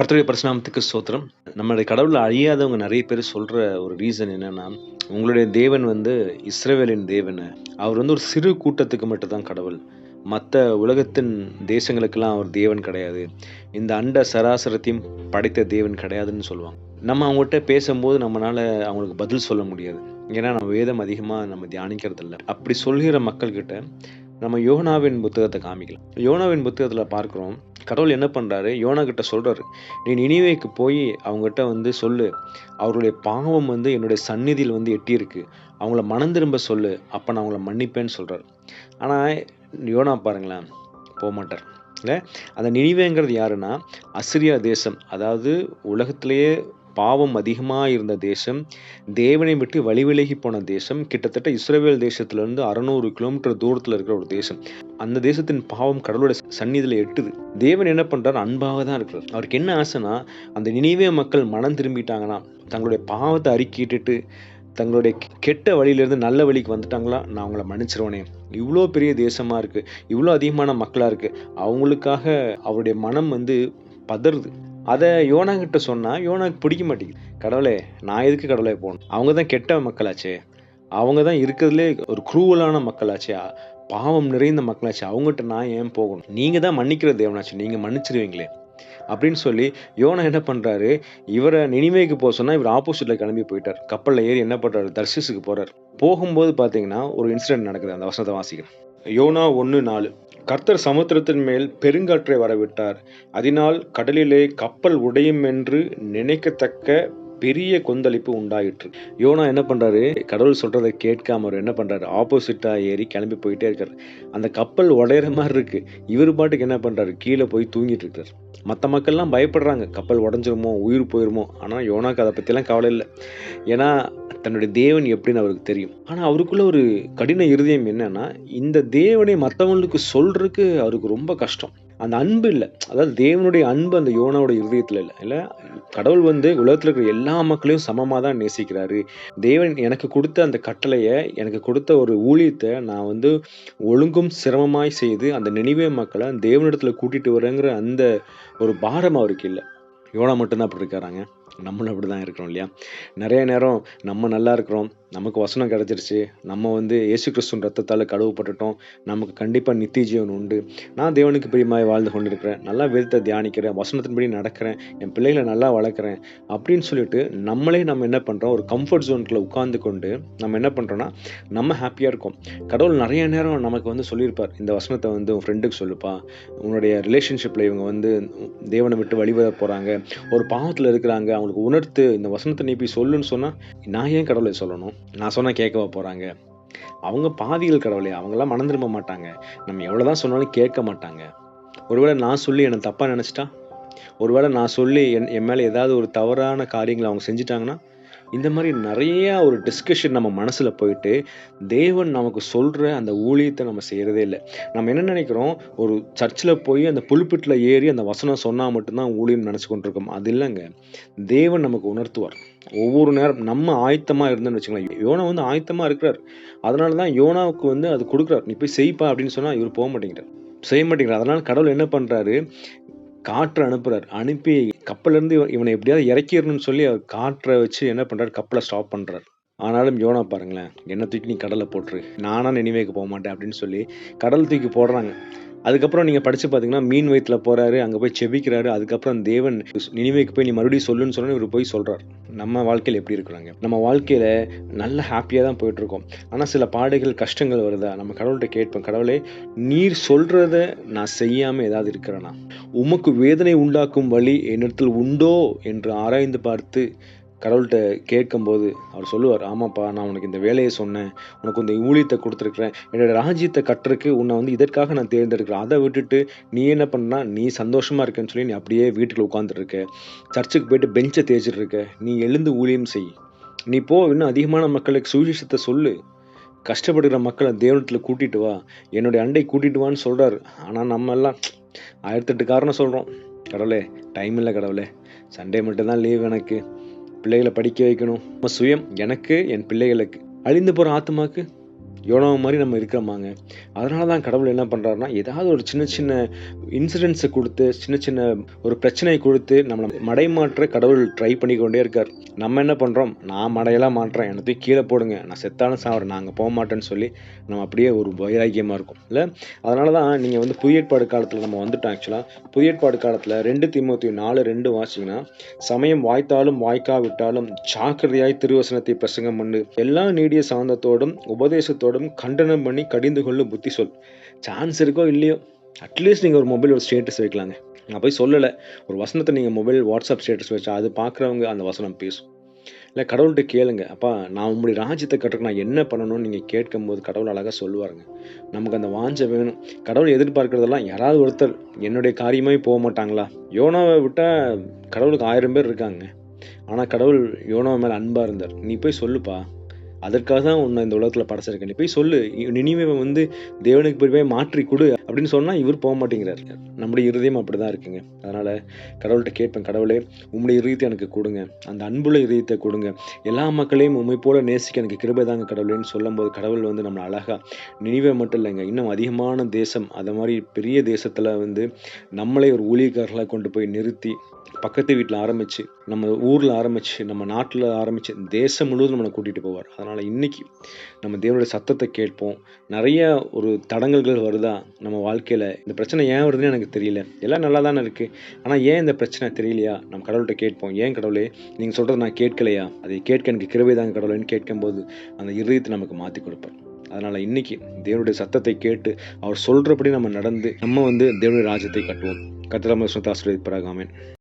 கர்த்தருடைய பரிசுநாமத்துக்கு ஸ்தோத்திரம். நம்மளுடைய கடவுளை அழியாதவங்க நிறைய பேர் சொல்கிற ஒரு ரீசன் என்னன்னா உங்களுடைய தேவன் வந்து இஸ்ரேவேலின் தேவன். அவர் வந்து ஒரு சிறு கூட்டத்துக்கு மட்டும்தான் கடவுள். மற்ற உலகத்தின் தேசங்களுக்கெல்லாம் அவர் தேவன் கிடையாது. இந்த அண்ட சராசரத்தையும் படைத்த தேவன் கிடையாதுன்னு சொல்லுவாங்க. நம்ம அவங்ககிட்ட பேசும்போது நம்மளால அவங்களுக்கு பதில் சொல்ல முடியாது. ஏன்னா நம்ம வேதம் அதிகமாக நம்ம தியானிக்கிறது இல்லை அப்படி சொல்கிற மக்கள்கிட்ட நம்ம யோனாவின் புத்தகத்தை காமிக்கலாம். யோனாவின் புத்தகத்தில் பார்க்குறோம். கடவுள் என்ன பண்ணுறாரு யோனா கிட்ட சொல்கிறாரு நீ நினைவேக்கு போய் அவங்ககிட்ட வந்து சொல்லு. அவருடைய பாவம் வந்து என்னுடைய சந்நிதியில் வந்து எட்டியிருக்கு. அவங்கள மனம் திரும்ப சொல்லு. அப்போ நான் அவங்கள மன்னிப்பேன்னு சொல்கிறார் ஆனால் யோனா பாருங்களேன் போக மாட்டார் இல்லை? அந்த நினைவேங்கிறது யாருன்னா அசிரியா தேசம். அதாவது உலகத்திலேயே பாவம் அதிகமாக இருந்த தேசம் தேவனை விட்டு வழி விலகி போன தேசம் கிட்டத்தட்ட இஸ்ரேவேல் தேசத்திலிருந்து அறநூறு கிலோமீட்டர் தூரத்தில் இருக்கிற ஒரு தேசம். அந்த தேசத்தின் பாவம் கடவுளோட சந்நிதியில் எட்டுது. தேவன் என்ன பண்ணுறாரு அன்பாக தான் இருக்கிறார். அவருக்கு என்ன ஆசைனா அந்த நினைவே மக்கள் மனம் திரும்பிட்டாங்கன்னா தங்களுடைய பாவத்தை அறிக்கிட்டுட்டு தங்களுடைய கெட்ட வழியிலேருந்து நல்ல வழிக்கு வந்துட்டாங்களா? நான் அவங்கள மன்னிச்சிருவேனே. இவ்வளோ பெரிய தேசமாக இருக்குது இவ்வளோ அதிகமான மக்களாக இருக்குது அவங்களுக்காக அவருடைய மனம் வந்து பதறுது. அதை யோனாங்கிட்ட சொன்னால் யோனாக்கு பிடிக்க மாட்டேங்குது. கடவுளே நான் எதுக்கு கடவுளே போகணும்? அவங்க தான் கெட்ட மக்களாச்சே. அவங்க தான் இருக்கிறதுலே ஒரு குரூவலான மக்களாச்சே. பாவம் நிறைந்த மக்களாச்சு. அவங்ககிட்ட நான் ஏன் போகணும்? நீங்கள் தான் மன்னிக்கிற தேவனாச்சு. நீங்கள் மன்னிச்சிருவீங்களே. அப்படின்னு சொல்லி யோனா என்ன பண்ணுறாரு இவரை நினைவேக்கு போக சொன்னால் இவர் ஆப்போசிட்டில் கிளம்பி போயிட்டார். கப்பலில் ஏறி என்ன பண்ணுறாரு தர்சிஸுக்கு போகிறார் போகும்போது பார்த்தீங்கன்னா ஒரு இன்சிடென்ட் நடக்குது. அந்த வசனத்தை வாசிக்கிறேன். யோனா ஒன்று நாலு. கர்த்தர் சமுத்திரத்தின் மேல் பெருங்காற்றை வரவிட்டார். அதனால் கடலிலே கப்பல் உடையும் என்று நினைக்கத்தக்க பெரிய கொந்தளிப்பு உண்டாயிற்று. யோனா என்ன பண்ணுறாரு கடவுள் சொல்கிறத கேட்காம அவர் என்ன பண்ணுறாரு ஆப்போசிட்டாக ஏறி கிளம்பி போயிட்டே இருக்காரு. அந்த கப்பல் உடையிற மாதிரி இருக்குது இவர் பாட்டுக்கு என்ன பண்ணுறாரு கீழே போய் தூங்கிட்டு இருக்கார். மற்ற மக்கள்லாம் பயப்படுறாங்க. கப்பல் உடஞ்சிருமோ உயிர் போயிருமோ? ஆனால் யோனாக்கு அதை பற்றிலாம் கவலை இல்லை. ஏன்னா தன்னுடைய தேவன் எப்படின்னு அவருக்கு தெரியும். ஆனால் அவருக்குள்ள ஒரு கடின இருதயம் என்னன்னா இந்த தேவனை மற்றவங்களுக்கு சொல்றதுக்கு அவருக்கு ரொம்ப கஷ்டம். அந்த அன்பு இல்லை. அதாவது தேவனுடைய அன்பு அந்த யோனாவோட இருதயத்தில் இல்லை. இல்லை கடவுள் வந்து உலகத்தில் இருக்கிற எல்லா மக்களையும் சமமாக தான் நேசிக்கிறாரு. தேவன் எனக்கு கொடுத்த அந்த கட்டளையை எனக்கு கொடுத்த ஒரு ஊழியத்தை நான் வந்து ஒழுங்கும் சிரமமாய் செய்து அந்த நினைவே மக்களை தேவனிடத்தில் கூட்டிகிட்டு வரேங்கிற அந்த ஒரு பாரம் அவருக்கு இல்லை. யோனா மட்டும்தான் அப்படி இருக்காராங்க? நம்மளும் அப்படி தான் இருக்கிறோம் இல்லையா? நிறைய நேரம் நம்ம நல்லா இருக்கிறோம் நமக்கு வசனம் கிடச்சிருச்சு நம்ம வந்து இயேசு கிறிஸ்துவின் ரத்தத்தால் கழுவப்பட்டுட்டோம் நமக்கு கண்டிப்பாக நித்திய ஜீவன் உண்டு. நான் தேவனுக்கு பிரியமாய் வாழ்ந்து கொண்டு இருக்கிறேன் நல்லா வேதத்தை தியானிக்கிறேன் வசனத்தின்படி நடக்கிறேன் என் பிள்ளைகளை நல்லா வளர்க்குறேன் அப்படின்னு சொல்லிட்டு நம்மளே நம்ம என்ன பண்ணுறோம் ஒரு கம்ஃபர்ட் ஜோனுக்குள்ளே உட்காந்து கொண்டு நம்ம என்ன பண்ணுறோன்னா நம்ம ஹாப்பியாக இருக்கோம். கடவுள் நிறைய நேரம் நமக்கு வந்து சொல்லியிருப்பார் இந்த வசனத்தை வந்து உன் ஃப்ரெண்டுக்கு சொல்லுப்பா உன்னுடைய ரிலேஷன்ஷிப்பில் இவங்க வந்து தேவனை விட்டு வழிவத போகிறாங்க ஒரு பாவத்தில் இருக்கிறாங்க அவங்களுக்கு உணர்த்து இந்த வசனத்தை நீ போய் சொல்லுன்னு சொன்னால் நான் ஏன் கடவுளை சொல்லணும்? நான் சொன்னால் கேட்கவா போகிறாங்க அவங்க பாதிகள் கடவுளே அவங்களாம் மனம் திரும்ப மாட்டாங்க. நம்ம எவ்வளோ தான் சொன்னாலும் கேட்க மாட்டாங்க. ஒருவேளை நான் சொல்லி என்னை தப்பாக நினச்சிட்டா? ஒருவேளை நான் சொல்லி என் என் மேலே ஏதாவது ஒரு தவறான காரியங்களை அவங்க செஞ்சிட்டாங்கன்னா இந்த மாதிரி நிறையா ஒரு டிஸ்கஷன் நம்ம மனசில் போயிட்டு தேவன் நமக்கு சொல்கிற அந்த ஊழியத்தை நம்ம செய்கிறதே இல்லை. நம்ம என்ன நினைக்கிறோம்? ஒரு சர்ச்சில் போய் அந்த புல்பிட்டில் ஏறி அந்த வசனம் சொன்னால் மட்டும்தான் ஊழியம் நினச்சி கொண்டிருக்கோம். அது இல்லைங்க. தேவன் நமக்கு உணர்த்துவார். ஒவ்வொரு நேரம் நம்ம ஆயத்தமாக இருந்தோம்னு வச்சுக்கலாம் யோனா வந்து ஆயத்தமாக இருக்கிறார். அதனால தான் யோனாவுக்கு வந்து அது கொடுக்குறார். நீ போய் செய்ப்பா அப்படின்னு சொன்னால் இவர் போக மாட்டேங்கிறார். செய்ய மாட்டேங்கிறார். அதனால் கடவுள் என்ன பண்ணுறாரு காற்றை அனுப்புறார். அனுப்பி கப்பலேருந்து இவனை எப்படியாவது இறக்கிடணும்னு சொல்லி அவர் காற்றை வச்சு என்ன பண்ணுறாரு கப்பலை ஸ்டாப் பண்ணுறார் ஆனாலும் யோனா பாருங்களேன் என்ன தூக்கி நீ கடலை போட்டுரு. நானா நினைவேக்கு போக மாட்டேன் அப்படின்னு சொல்லி கடல் தூக்கி போடுறாங்க. அதுக்கப்புறம் நீங்கள் படித்து பார்த்தீங்கன்னா மீன் வயிற்றில் போகிறாரு அங்கே போய் செபிக்கிறாரு அதுக்கப்புறம் தேவன் நினைவுக்கு போய் நீ மறுபடியும் சொல்லுன்னு சொன்னால் இவர் போய் சொல்கிறார் நம்ம வாழ்க்கையில் எப்படி இருக்கிறாங்க? நம்ம வாழ்க்கையில் நல்ல ஹாப்பியாக தான் போயிட்டுருக்கோம் ஆனால் சில பாடுகள் கஷ்டங்கள் வருதா? நம்ம கடவுள்கிட்ட கேட்போம் கடவுளே நீர் சொல்கிறத நான் செய்யாமல் ஏதாவது இருக்கிறேனா? உமக்கு வேதனை உண்டாக்கும் வழி என்னிடத்தில் உண்டோ? என்று ஆராய்ந்து பார்த்து கடவுள்கிட்ட கேட்கும்போது அவர் சொல்லுவார் ஆமாப்பா நான் உனக்கு இந்த வேலையை சொன்னேன். உனக்கு இந்த ஊழியத்தை கொடுத்துருக்குறேன். என்னோட ராஜ்யத்தை கட்டுறதுக்கு உன்னை வந்து இதற்காக நான் தேர்ந்தெடுக்கிறேன். அதை விட்டுட்டு நீ என்ன பண்ணா நீ சந்தோஷமாக இருக்கேன்னு சொல்லி நீ அப்படியே வீட்டுக்குள்ள உட்காந்துருக்க சர்ச்சுக்கு போயிட்டு பெஞ்சை தேய்ச்சிட்டு இருக்க நீ எழுந்து ஊழியம் செய். நீ போ இன்னும் அதிகமான மக்களுக்கு சுவிசேஷத்தை சொல்லு. கஷ்டப்படுகிற மக்களை தேவனத்தில் கூட்டிட்டு வா. என்னுடைய அண்டை கூட்டிட்டு வான்னு சொல்கிறார் ஆனால் நம்ம எல்லாம் ஆயிரத்தெட்டு காரணம் சொல்கிறோம் கடவுளே டைம் இல்லை கடவுளே. சண்டே மட்டும்தான் லீவ் எனக்கு. பிள்ளைகளை படிக்க வைக்கணும். நம்ம சுயம் எனக்கு என் பிள்ளைகளுக்கு. அழிந்து போகிற ஆத்மாக்கு யோனோ மாதிரி நம்ம இருக்கிறோமாங்க. அதனால தான் கடவுள் என்ன பண்ணுறாருனா ஏதாவது ஒரு சின்ன சின்ன இன்சிடென்ட்ஸை கொடுத்து சின்ன சின்ன ஒரு பிரச்சனையை கொடுத்து நம்மளை மடைமாற்ற கடவுள் ட்ரை பண்ணிக்கொண்டே இருக்கார். நம்ம என்ன பண்ணுறோம் நான் மடையெல்லாம் மாட்டுறேன் என்னை தூக்கி கீழே போடுங்க. நான் செத்தாலும் சாவறேன். நாங்கள் போக மாட்டேன்னு சொல்லி நம்ம அப்படியே ஒரு வைராக்கியமாக இருக்கும். இல்லை? அதனால தான் நீங்கள் வந்து புதிய ஏற்பாடு காலத்தில் நம்ம வந்துட்டோம் ஆக்சுவலாக புதிய ஏற்பாடு காலத்தில் ரெண்டு திமுத்தி நாலு ரெண்டு வாசிங்கன்னா சமயம் வாய்த்தாலும் வாய்க்காவிட்டாலும் ஜாக்கிரதையாய் திருவசனத்தை பிரசங்கம் பண்ணு. எல்லா நீடிய சாந்தத்தோடும் உபதேசத்தோடும் கண்டனம் பண்ணி கடிந்து கொள்ளும் புத்தி சொல் சான்ஸ் இருக்கோ இல்லையோ அட்லீஸ்ட் நீங்கள் ஒரு மொபைல் ஒரு ஸ்டேட்டஸ் வைக்கலாங்க. நான் போய் சொல்லலை ஒரு வசனத்தை நீங்கள் மொபைல் வாட்ஸ்அப் ஸ்டேட்டஸ் வச்சா அது பார்க்குறவங்க அந்த வசனம் பேசும். இல்லை கடவுள்கிட்ட கேளுங்க. அப்பா நான் உங்களுடைய ராஜ்யத்தை கட்டுறக்கு நான் என்ன பண்ணணும்னு நீங்கள் கேட்கும்போது கடவுள் அழகாக சொல்லுவாருங்க. நமக்கு அந்த வாஞ்சை வேணும். கடவுள் எதிர்பார்க்குறதெல்லாம் யாராவது ஒருத்தர் என்னுடைய காரியமே போக மாட்டாங்களா? யோனாவை விட்டால் கடவுளுக்கு ஆயிரம் பேர் இருக்காங்க. ஆனால் கடவுள் யோனாவை மேலே அன்பாக இருந்தார். நீ போய் சொல்லுப்பா. அதற்காக தான் உன்னை இந்த உலகத்தில் படைச்சிருக்கேன் நீ போய் சொல்லு. நினைவை வந்து தேவனுக்கு போய் மாற்றி கொடு. அப்படின்னு சொன்னால் இவர் போக மாட்டேங்கிறார். நம்முடைய இருதயம் அப்படி தான் இருக்குங்க. அதனால் கடவுள்கிட்ட கேட்பேன் கடவுளே உம்முடைய இருதயத்தை எனக்கு கொடுங்க. அந்த அன்புள்ள இருதயத்தை கொடுங்க. எல்லா மக்களையும் உண்மை போல நேசிக்க எனக்கு கிருபை தாங்க கடவுளேன்னு சொல்லும்போது கடவுள் வந்து நம்மளை அழகாக நினைவே மட்டும் இல்லைங்க. இன்னும் அதிகமான தேசம் அதை மாதிரி பெரிய தேசத்தில் வந்து நம்மளே ஒரு ஊழியக்காரர்களாக கொண்டு போய் நிறுத்தி பக்கத்து வீட்டில் ஆரம்பித்து நம்ம ஊரில் ஆரம்பித்து நம்ம நாட்டில் ஆரம்பித்து தேசம் முழுவதும் நம்மளை கூட்டிகிட்டு போவார். அதனால் இன்றைக்கி நம்ம தேவனுடைய சத்தத்தை கேட்போம். நிறைய ஒரு தடங்கல்கள் வருதா நம்ம வாழ்க்கையில்? இந்த பிரச்சனை ஏன் வருதுன்னு எனக்கு தெரியல. எல்லாம் நல்லா தானே இருக்குது ஆனால் ஏன் இந்த பிரச்சனை தெரியலையா? நம்ம கடவுள்கிட்ட கேட்போம். ஏன் கடவுளே நீங்கள் சொல்கிறது நான் கேட்கலையா? அதை கேட்க எனக்கு கிருவை தாங்க கடவுளேன்னு கேட்கும்போது அந்த இருதயத்தை நமக்கு மாற்றி கொடுப்பேன் அதனால் இன்றைக்கி தேவனுடைய சத்தத்தை கேட்டு அவர் சொல்கிறபடி நம்ம நடந்து நம்ம வந்து தேவனுடைய ராஜ்யத்தை கட்டுவோம். கத்திரம சுத்தாசிரியப்பராகாமேன்